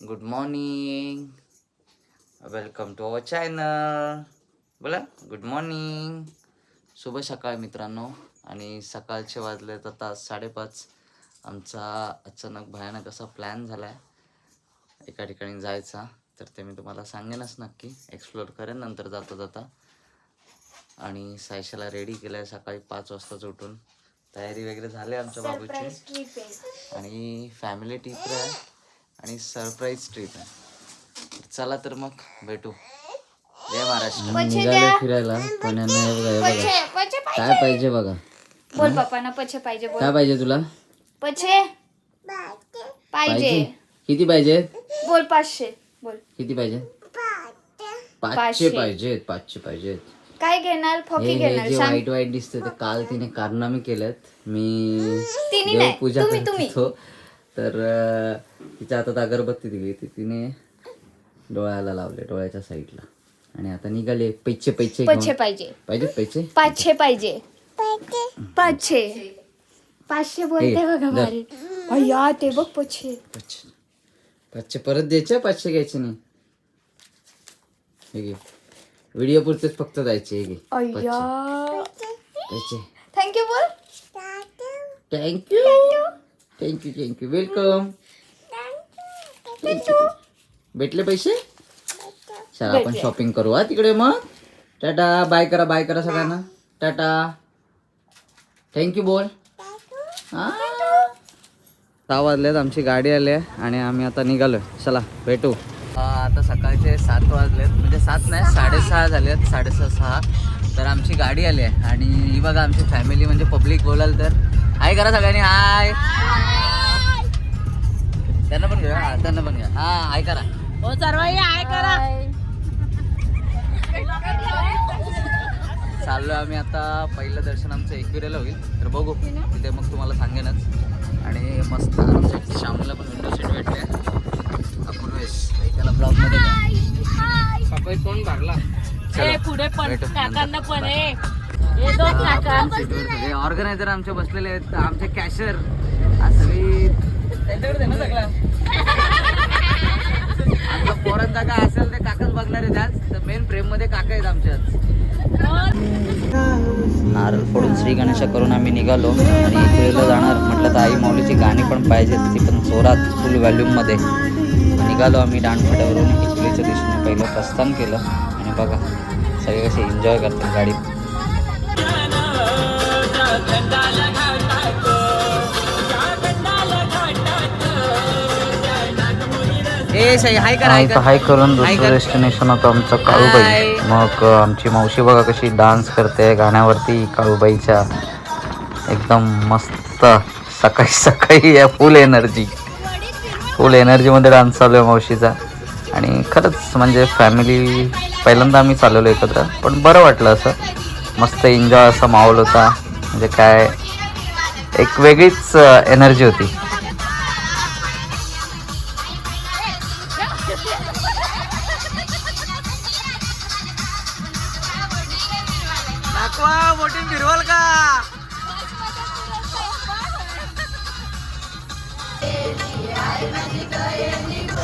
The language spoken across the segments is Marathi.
Good morning welcome to our channel बोला गुड मॉर्निंग शुभ सकाळ मित्रांनो. आणि सकाळचे वाजलेत आता साडेपाच. आमचा अचानक भयानक असा प्लॅन झाला आहे एका ठिकाणी जायचा. तर ते मी तुम्हाला सांगेनच नक्की. एक्सप्लोअर करेन नंतर जाता जाता. आणि सायशाला रेडी केलं आहे सकाळी पाच वाजताच उठून. तयारी वगैरे झाली आमच्या बाबूची. आणि फॅमिली ट्रिप आहे. आणि सरप्राईज ट्रिप आहे. चला तर मग भेटू. जय महाराष्ट्र. निघाले फिरायला. पुण्यानं हे बघा हे बघा. पछे काय पाहिजे बघा? बोल पप्पाना पछे पाहिजे बोल. काय पाहिजे तुला? पछे. पाहिजे. किती पाहिजे? बोल पाचशे बोल. किती पाहिजे? पाचशे पाचशे. पाहिजेत पाचशे पाहिजेत. काय घेणार? हे फॉकी हे घेणार जे सांग. वाईट वाईट दिसते ते काल तिने कारनामे केलेत. मी तिने नाही, देवपूजा तुम्ही- करत. तुम्ही. होतो तर तिच्या हातात अगरबत्ती दिली ती तिने डोळ्याला लावले डोळ्याच्या साईडला. आणि आता निघाले पैचे पछे घेऊन. पाहिजे. पाहिजेत पैसे? पाचशे पाहिजे. पाचशे. पाचशे. बोलते बघा अय्या ते बघ पछे पाचशे. पाचशे परत द्यायचे पाचशे घ्यायचे नाही? हे घे. व्हिडिओ पुरतेच फक्त जायचे हे घे. अय्या. पैसे थँक्यू बोल. थँक्यू थँक्यू थँक्यू वेलकम भेटले पैसे? चला आपण. शॉपिंग करू हा तिकडे मग. टाटा बाय करा बाय करा सगळ्यांना. टाटा. थँक्यू बोल. हा. सहा वाजल्यात आमची गाडी आली आहे आणि आम्ही आता निघालोय. चला भेटू. आता सकाळचे सात वाजलेत. म्हणजे सात नाही साडेसहा झालेत साडेसहा सहा. तर आमची गाडी आली आहे आणि ही बघा आमची फॅमिली म्हणजे पब्लिक बोलाल तर. हाय करा सगळ्यांनी हाय त्यांना पण घ्या हा, त्यांना पण घ्या हा हाय करा. चाललोय आम्ही आता पहिलं दर्शन आमचं एकविरेला होईल. तर बघू तिथे मग तुम्हाला सांगेनच. आणि मस्त आमच्या श्यामला पण विंडो सीट भेटले अपूर्वेश त्याला ब्लॉगमध्ये घ्या. तोंड भरला? पुढे पण काकांना. पण हे दोन काका सीटवर सगळे ऑर्गनायझर आमचे बसलेले आहेत. आमचे कॅशर सगळी आमचा पोरांचा काय असेल ते काकाच बघणार आहेत आज. तर मेन प्रेममध्ये काका आहेत आमच्याच नारळ फोडून श्री गणेशा करून आम्ही निघालो. आणि इकडे जाणार म्हटलं तर आई माऊलीची गाणी पण पाहिजेत. ती पण जोरात फुल व्हॅल्यूममध्ये निघालो आम्ही दांडफाट्यावरून इकडलीच्या दिशेने पहिलं प्रस्थान केलं. आणि बघा सगळे कसे एन्जॉय करतात गाडीत हाय कर हाय कर. हाय करून दुसरं. डेस्टिनेशन होतं आमचं. काळूबाई. मग आमची मावशी बघा कशी डान्स करते गाण्यावरती काळूबाईच्या. एकदम मस्त सकाळी सकाळी या फुल एनर्जी फुल एनर्जीमध्ये डान्स चालू आहे मावशीचा. आणि खरंच म्हणजे फॅमिली पहिल्यांदा आम्ही चालवलो एकत्र पण बरं वाटलं असं. मस्त एन्जॉय असा माहोल होता. म्हणजे काय एक वेगळीच एनर्जी होती. दाखवा मोठी फिरवाल का?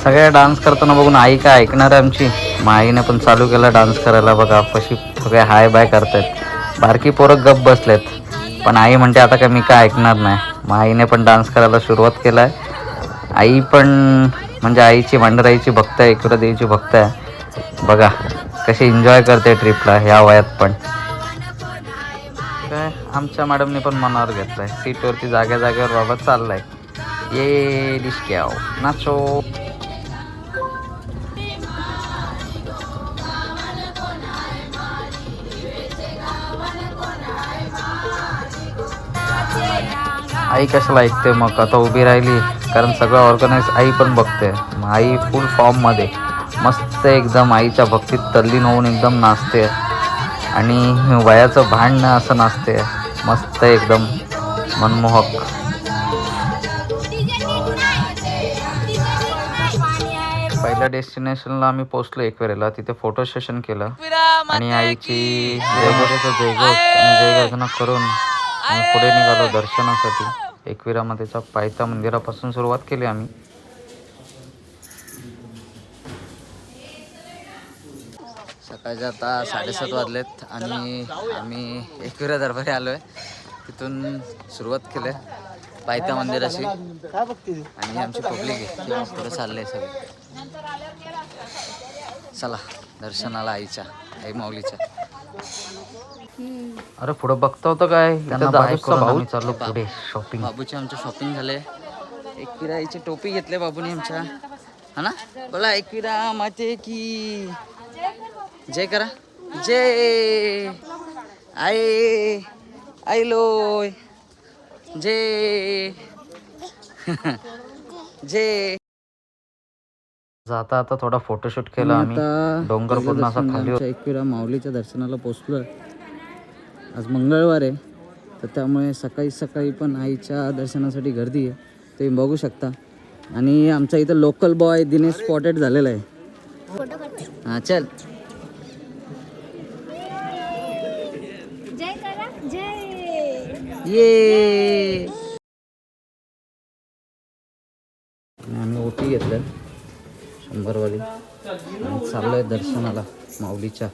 सगळ्या डान्स करताना बघून आई काय ऐकणार आहे आमची? मग आईने पण चालू केला डान्स करायला बघा कशी सगळे हाय बाय करतायत. बारकी पोरं गप बसलेत. पण आई म्हणते आता काय मी काय ऐकणार नाही. मग आईने पण डान्स करायला सुरुवात केलाय. आई पण म्हणजे आईची मांडराईची भक्त आहे इकडं देवीची भक्त आहे. बघा कशी एन्जॉय करते ट्रिपला ह्या वयात पण. आमच्या मॅडमने पण मनावर घेतलाय. सीटवरती जाग्या जागेवर बाबा चाललाय. ये डिस्क्याव नाचो. आई कशाला ऐकते मग? आता उभी राहिली. कारण सगळं ऑर्गनाईज आई पण बघते. मग आई फुल फॉर्ममध्ये मस्त एकदम आईच्या भक्तीत तल्लीन होऊन एकदम नाचते. आणि वयाचं भांडणं असं नाचते. मस्त एकदम. मनमोहक. पहिल्या डेस्टिनेशनला आम्ही पोहोचलो एकवेरेला तिथे फोटो सेशन केलं. आणि आईची जयगोरेचा जयघोष जयगर्जना करून आम्ही पुढे निघालो दर्शनासाठी. एकविरामध्येचा पायथा मंदिरापासून सुरुवात केली आम्ही. सकाळचे आता साडेसात वाजलेत आणि आम्ही एकविरा दरबारी आलो आहे तिथून सुरुवात केली पायथा मंदिराची. आणि आमची पब्लिक आहे पुढे चालले सगळे. चला दर्शनाला आईच्या आई माऊलीच्या. अरे पुढे बघता होतं काय? भाऊ. चाललो पुढे शॉपिंग बाबूचे आमचे शॉपिंग झाले एकविरा आईची टोपी घेतले बाबूने आमच्या. हा ना? बोला एकविरा माते की जय करा. जय. आय आयलोय जय. जय. जाता आता थोडा फोटोशूट केला आम्ही. डोंगर पूर्ण असा खाली. एकविरा माऊलीच्या दर्शनाला पोचलोय. आज मंगळवार आहे. तर त्यामुळे सकाळी सकाळी पण आईच्या दर्शनासाठी गर्दी आहे. तुम्ही बघू शकता. आणि आमचा इथं लोकल बॉय दिनेश स्पॉटेड झालेला आहे. हा चल जय करा जय ये आम्ही ओटी घेतलं शंभरवाली. आणि चाललोय दर्शनाला माऊलीच्या.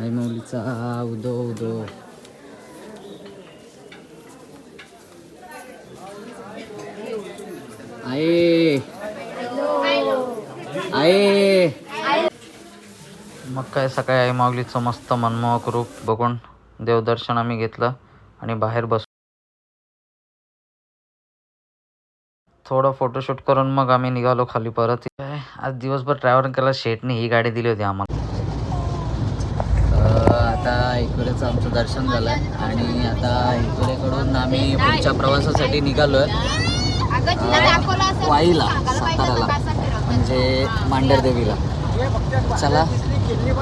आई माऊलीचा. उदो उदो. आये आये मग काय सकाळी आई माऊलीचं मस्त मनमोहक रूप बघून देवदर्शन आम्ही घेतलं आणि बाहेर बस थोडं फोटोशूट करून मग आम्ही निघालो खाली परत. आज दिवसभर ट्रॅव्हल केला शेटने ही गाडी दिली होती आम्हाला. आता इकडेच आमचं दर्शन झालंय आणि आता इकडेकडून आम्ही पुढच्या प्रवासासाठी निघालोय. वाईला साताराला म्हणजे मांडर देवीला चला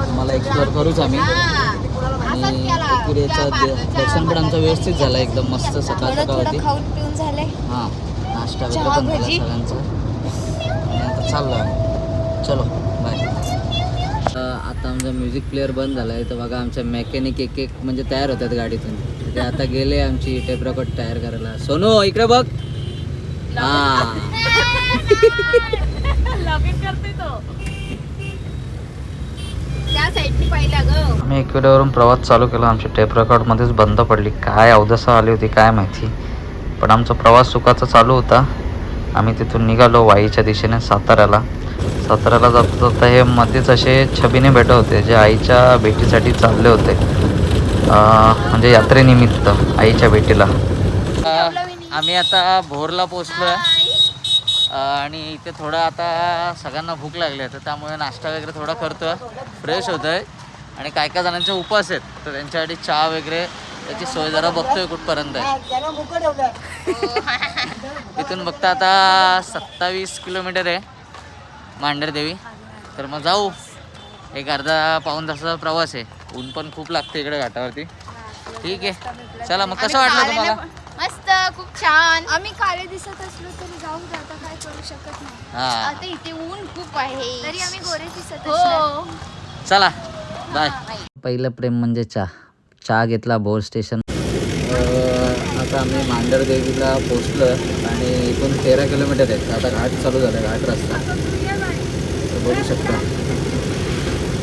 मला एक्सप्लोअर करूच आम्ही. आणि इकडेचं दर्शन पण आमचं व्यवस्थित झालं एकदम मस्त सकाळ सकाळ होती. खाऊन पिऊन झाले. हां नाश्ता वगैरे पण झाला सगळ्यांचा. आणि आता चाललो चलो बाय आता आमचा म्युझिक प्लेअर बंद झाला आहे तर बघा आमच्या मेकॅनिक एक एक म्हणजे तयार होतात गाडीतून. ते आता गेले आमची टेप रेकॉर्ड तयार करायला. सोनू इकडे बघ. हा. पाहिला ग आम्ही एकविड्यावरून प्रवास चालू केला. आमची टेप रेकॉर्डमध्येच बंद पडली. काय अवदसा आली होती काय माहिती. पण आमचा प्रवास सुखाचा चालू होता. आम्ही तिथून निघालो वाईच्या दिशेने साताऱ्याला. साताऱ्याला जाता जाता हे मध्येच असे छबिने भेट होते जे आईच्या भेटीसाठी चालले होते. म्हणजे यात्रेनिमित्त आईच्या भेटीला. आम्ही आता भोरला पोचलोय आणि इथे थोडं आता सगळ्यांना भूक लागली आहे तर त्यामुळे नाश्ता वगैरे थोडा करतोय. फ्रेश होतोय. आणि काय काय जणांचे उपास आहेत तर त्यांच्यासाठी चहा वगैरे त्याची सोय जरा बघतोय कुठपर्यंत आहे. इथून बघता आता सत्तावीस किलोमीटर आहे मांढर देवी. तर मग जाऊ. एक अर्धा पाऊन तासाचा प्रवास आहे. ऊन पण खूप लागते इकडे घाटावरती. ठीक आहे. चला मग कसं वाटलं तुम्हाला? मस्त खूप छान. आम्ही काळे दिसत असलो तरी जाऊ करू शकत नाही. हा. आता इथे ऊन खूप आहे. तरी आम्ही गोरे दिसत हो. चला बाय पहिलं प्रेम म्हणजे चहा. चहा घेतला भोर स्टेशन आता आम्ही मांडर देवीला पोचलो आणि इथून तेरा किलोमीटर आहे आता घाट चालू झाला घाट रस्ता. बघू शकता.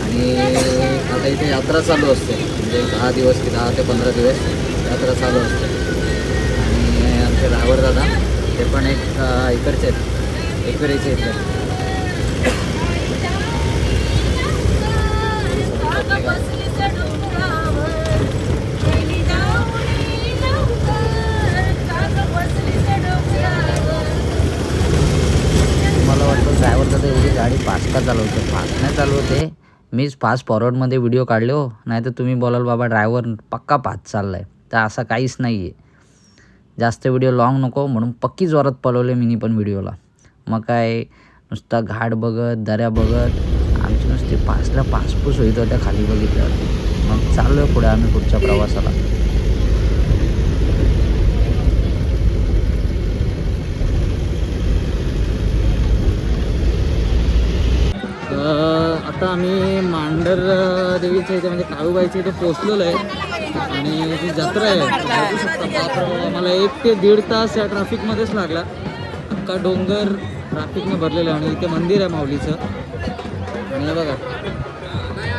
आणि आता इथे यात्रा चालू असते. म्हणजे दहा दिवस की दहा ते पंधरा दिवस यात्रा चालू असते. आणि आमचे ड्रायव्हर दादा ते पण एक इकडचे आहेत. एकविरेचे मला वाटतं ड्रायव्हर तर एवढी गाडी फास्ट का चालवते? फास्ट नाही चालवते. मीच फास्ट फॉरवर्डमध्ये व्हिडिओ काढले हो. नाही तर तुम्ही बोलाल बाबा ड्रायव्हर पक्का फास्ट चाललाय. तर असं काहीच नाही आहे जास्त व्हिडिओ लॉंग नको म्हणून पक्की जोरात पळवले मीनी पण व्हिडिओला मग काय नुसता घाट बघत दऱ्या बघत आमची नुसती पाचला पासपूस होईत होत्या खाली बघितल्यावरती. मग चाललो आहे पुढे आम्ही पुढच्या प्रवासाला. तर आता आम्ही मांडर देवीच्या इथे म्हणजे काळूबाईच्या इथे पोचलेलो आहे आणि ती जत्रा आहे बघू शकता. मला एक ते दीड तास या ट्रॅफिकमध्येच लागला. अख्खा डोंगर ट्रॅफिकने भरलेलं आहे आणि इथे मंदिर आहे माऊलीचं. आणि बघा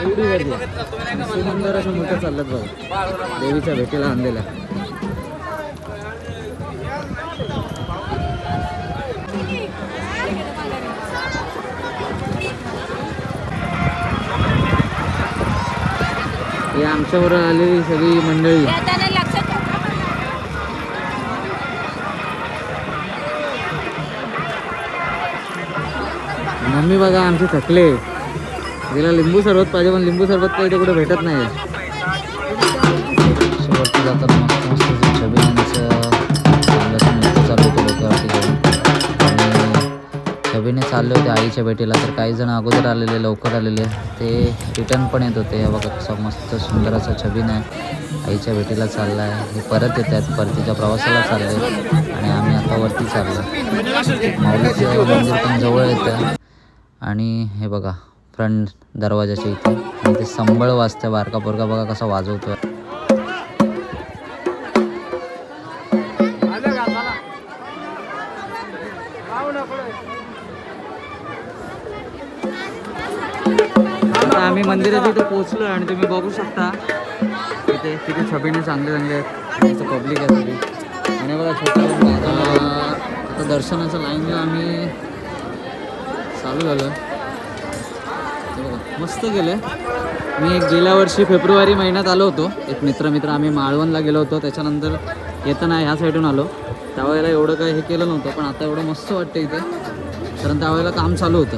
एवढी गर्दी मंदिराच्या मोठ्या चालल्यात बघा. देवीच्या भेटीला आणलेल्या हे आमच्यावर आलेली सगळी मंडळी. मम्मी बघा आमचे थकले. तिला लिंबू सरबत पाहिजे पण लिंबू सरबत काही इथे कुठे भेटत नाही. शेवटची मस्त मस्त जे चालू होतं डोक्यावरती आणि छबिने चालले होते आईच्या भेटीला तर काही जण अगोदर आलेले लवकर आलेले. ते रिटर्न पण येत होते. बघा कसं मस्त सुंदर असा छबीन आहे आईच्या भेटीला चालला आहे हे परत येत आहेत परतीच्या प्रवासाला चालले. आणि आम्ही आता वरती चाललो. माऊलीचं मंदिर पण जवळ येतं. आणि हे बघा फ्रंट दरवाजाच्या इथे. आणि ते संबळ वाजतं बारका पोरका बघा कसा वाजवतोय. आता आम्ही मंदिराच्या इथे पोहोचलो आणि तुम्ही बघू शकता इथे तिथे छबीने चांगले चांगले आहेत. पब्लिक आहे सगळी. आणि बघा छोटा आता दर्शनाच्या लाईनला आम्ही चालू झालं. बघा मस्त गेलं मी एक गेल्या वर्षी फेब्रुवारी महिन्यात आलो होतो. एक मित्र मित्र आम्ही माळवणला गेलो होतो. त्याच्यानंतर येताना ह्या साईडून आलो. त्यावेळेला एवढं काही हे केलं नव्हतं पण आता एवढं मस्त वाटतं इथे. कारण त्यावेळेला काम चालू होतं.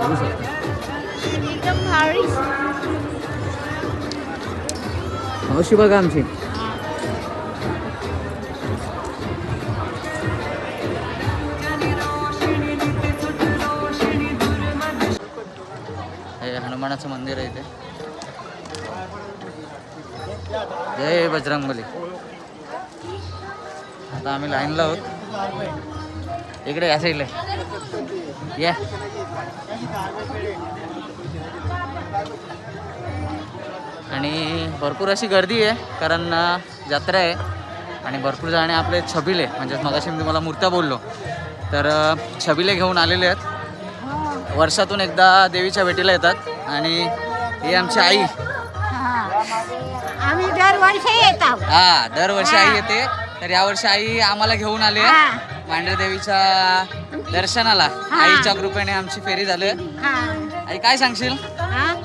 बघू शकता. बघा आमची हनुमानाचं मंदिर आहे इथे. जय बजरंगबली. आता आम्ही लाईनला आहोत. इकडे या साईडला या. आणि भरपूर अशी गर्दी आहे कारण जत्रा आहे. आणि भरपूर जणे आपले छबिले म्हणजे मगाशी मी तुम्हाला मूर्त्या बोललो तर छबिले घेऊन आलेले आहेत. वर्षातून एकदा देवीच्या भेटीला येतात. आणि ही आमची आई. आम्ही दरवर्षी येतो. हा दरवर्षी आई येते. तर यावर्षी आई आम्हाला घेऊन आली. देवीच्या दर्शनाला. आईच्या कृपेने आमची फेरी झाली. हा. आई काय सांगशील?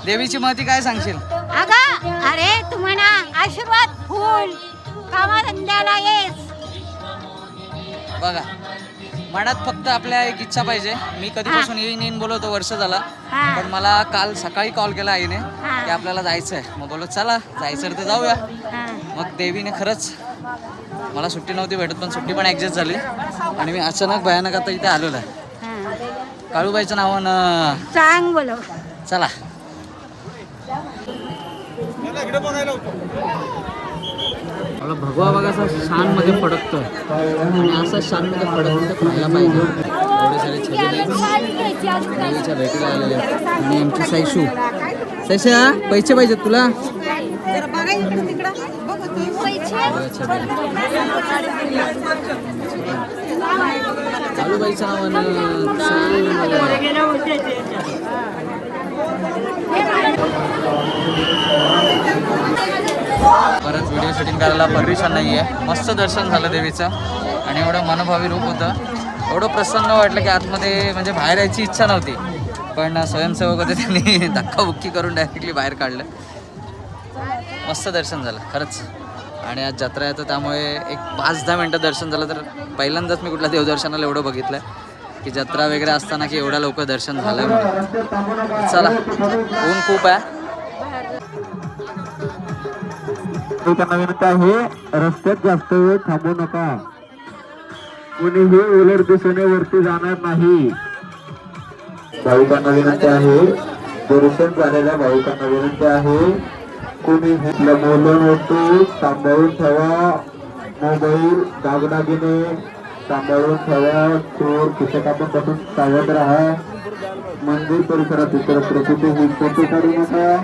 देवीची महती काय सांगशील? अगं अरे तुम्हाला आशीर्वाद फुल. कामाधंद्याला येस. बघा. मनात फक्त आपल्या एक इच्छा पाहिजे. मी कधीपासून येईन येईन बोलवतो वर्ष झाला. हा. पण मला काल सकाळी कॉल केला आईने हा. की आपल्याला जायचं आहे मग बोललो चला जायचं तर जाऊया. हा. मग देवीने खरंच मला सुट्टी नव्हती भेटत पण सुट्टी पण ॲडजस्ट झाली. आणि मी अचानक भयानक आता इथे आलेलो आहे. हा. काळूबाईचं नावानं सांग बोलो चला. मला भगवा बघा असा शानमध्ये फडकतोय. आणि असा शानमध्ये फडकतो खायला पाहिजे. एवढे सारे छबिले देवीच्या भेटीला आलेले. आणि आमची सायशू सायशा पैसे पाहिजेत तुला? नावानं छान मला. परत व्हिडिओ शूटिंग करायला परमिशन नाही आहे मस्त दर्शन झालं देवीचं. आणि एवढं मनभावी रूप होतं. एवढं प्रसन्न वाटलं की आतमध्ये म्हणजे बाहेर यायची इच्छा नव्हती. पण स्वयंसेवक होते त्यांनी धक्काबुक्की करून डायरेक्टली बाहेर काढलं. मस्त दर्शन झालं खरंच. आणि आज जत्रा येतं त्यामुळे एक पाच दहा मिनटं दर्शन झालं तर पहिल्यांदाच मी कुठल्या देवदर्शनाला एवढं बघितलं. की जत्रा वगैरे असताना की एवढ्या लवकर दर्शन झालं चला ऊन खूप आहे. त्यांना विनंती आहे रस्त्यात जास्त वेळ थांबू नका. कुणीही उलट दिशेने वरती जाणार नाही. भाविकांना विनंती आहे दर्शन झालेल्या भाविकांना विनंती आहे कुणी आपल्या वस्तू सांभाळून ठेवा. मोबाईल दागदागिने सांभाळून ठेवा. चोर खिशकापासून सावध राहा. मंदिर परिसरात इतर प्रकृती ही फोटो काढू नका.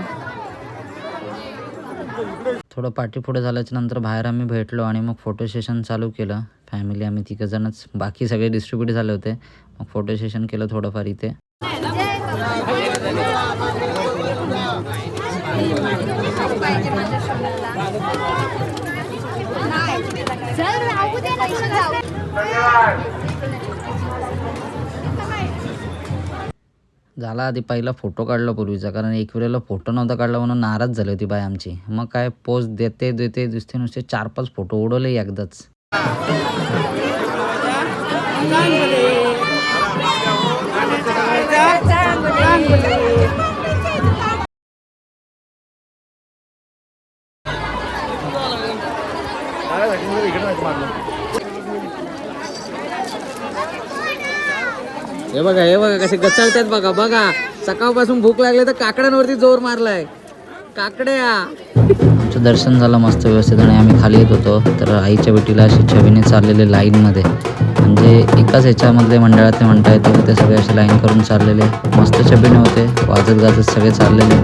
थोडं पाठीपुढं झाल्याच्यानंतर बाहेर आम्ही भेटलो आणि मग फोटो सेशन चालू केलं. फॅमिली आम्ही तिघंजणच बाकी सगळे डिस्ट्रीब्यूट झाले होते. मग फोटो सेशन केलं थोडंफार इथे. जय झाला आधी पहिला फोटो काढला पूर्वीचा कारण एक वेळेला फोटो नव्हता काढला म्हणून नाराज झाली होती बाय आमची. मग काय पोस्ट देते देते दिसते नुसते चार पाच फोटो उडवले एकदाच. हे बघा हे बघा कसे गचळतात बघा बघा. सकाळपासून भूक लागली तर काकड्यांवरती जोर मारलाय. काकड्या. आमचं दर्शन झालं मस्त व्यवस्थित आणि आम्ही खाली येत होतो. तर आईच्या भेटीला अशी छवीने चाललेले लाईनमध्ये. म्हणजे एकाच ह्याच्यामधले मंडळातले म्हणता येते ते सगळे असे लाईन करून चाललेले. मस्त छबीने होते. वाजत गाजत सगळे चाललेले.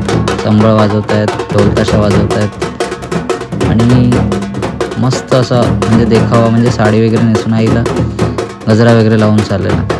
संबळ वाजवत आहेत ढोल वाजवत आहेत आणि मस्त असा म्हणजे देखावा म्हणजे साडी वगैरे नेसून आईला गजरा वगैरे लावून चाललेला.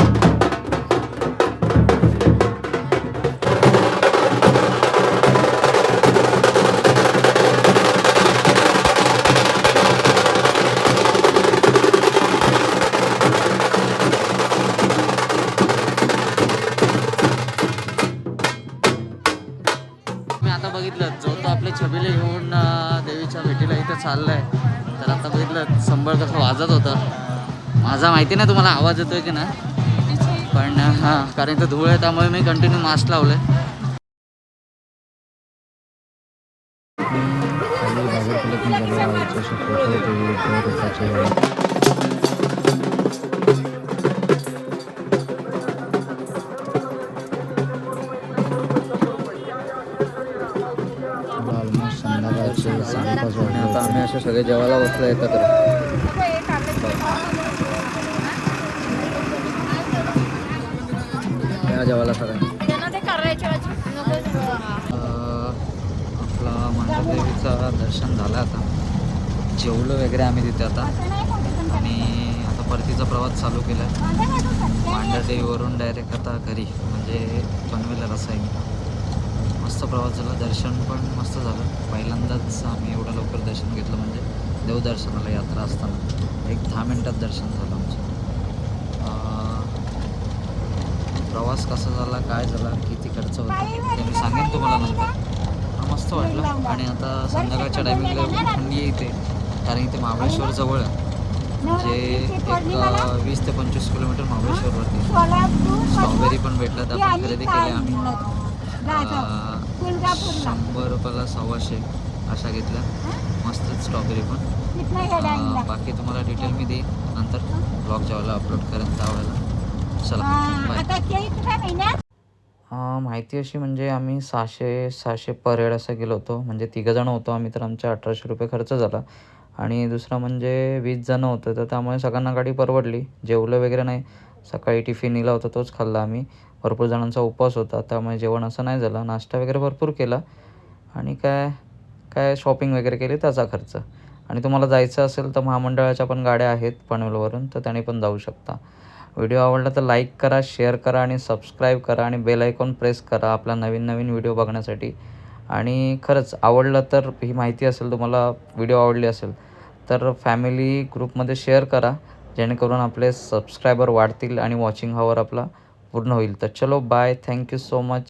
संबळ कसं वाजत होतं. माझा माहिती नाही तुम्हाला आवाज येतोय की नाही. पण हां कारण इथं धूळ आहे त्यामुळे मी कंटिन्यू मास्क साडेपाच आणि आता आम्ही असे सगळे जेवायला बसलो एकत्र. या जेवायला सगळ्यांनी. ते आपला दर्शन झालं आता. जेवलो वगैरे आम्ही तिथे आता. आणि आता परतीचा प्रवास चालू केला. आहे मांडरदेवीवरून डायरेक्ट आता घरी. म्हणजे पनवेलला रसाई मस्त प्रवास झाला. दर्शन पण मस्त झालं. पहिल्यांदाच आम्ही एवढं लवकर दर्शन घेतलं. म्हणजे देवदर्शनाला यात्रा असताना. एक दहा मिनटात दर्शन झालं आमचं अं, प्रवास कसा झाला काय झाला किती खर्च होता ते मी सांगेन तुम्हाला नंतर. मस्त वाटलं. आणि आता संध्याकाळच्या टायमिंगला एवढी थंडी येते कारण इथे महाबळेश्वर जवळ जे एक वीस ते पंचवीस किलोमीटर महाबळेश्वरवरती. स्ट्रॉबेरी पण भेटल्यात आपण खरेदी केल्या आम्ही. शंभर रुपयाला सव्वाशे अशा घेतल्या. मस्त स्ट्रॉबेरी पण. बाकी तुम्हाला डिटेल मी देईन नंतर. ब्लॉग ज्यावेळेला अपलोड करेन त्यावेळेला. चला. माहिती अशी म्हणजे आम्ही सहाशे सहाशे पर हेड असं गेलो होतो. म्हणजे तिघंजणं होतो आम्ही तर आमचे अठराशे रुपये खर्च झाला. आणि दुसरं म्हणजे वीस जणं होतं तर त्यामुळे सगळ्यांना गाडी परवडली. जेवलं वगैरे नाही. सकाळी टिफिन निला होता तोच खाल्ला आम्ही. भरपूर जणांचा उपवास होता त्यामुळे जेवण असं नाही झालं. नाश्ता वगैरे भरपूर केला. आणि काय काय शॉपिंग वगैरे केली त्याचा खर्च. आणि तुम्हाला जायचं असेल तर महामंडळाच्या पण गाड्या आहेत पनवेलवरून तर त्याने पण जाऊ शकता. व्हिडिओ आवडला तर लाईक करा शेअर करा आणि सबस्क्राईब करा आणि बेल आयकॉन प्रेस करा आपला नवीन नवीन व्हिडिओ बघण्यासाठी. आणि खरंच आवडलं तर ही माहिती असेल तुम्हाला व्हिडिओ आवडली असेल तर फॅमिली ग्रुपमध्ये शेअर करा जेणेकरून आपले सबस्क्रायबर वाढतील आणि वॉचिंग हवर आपला पूर्ण होईल. तर चलो बाय थँक्यू सो मच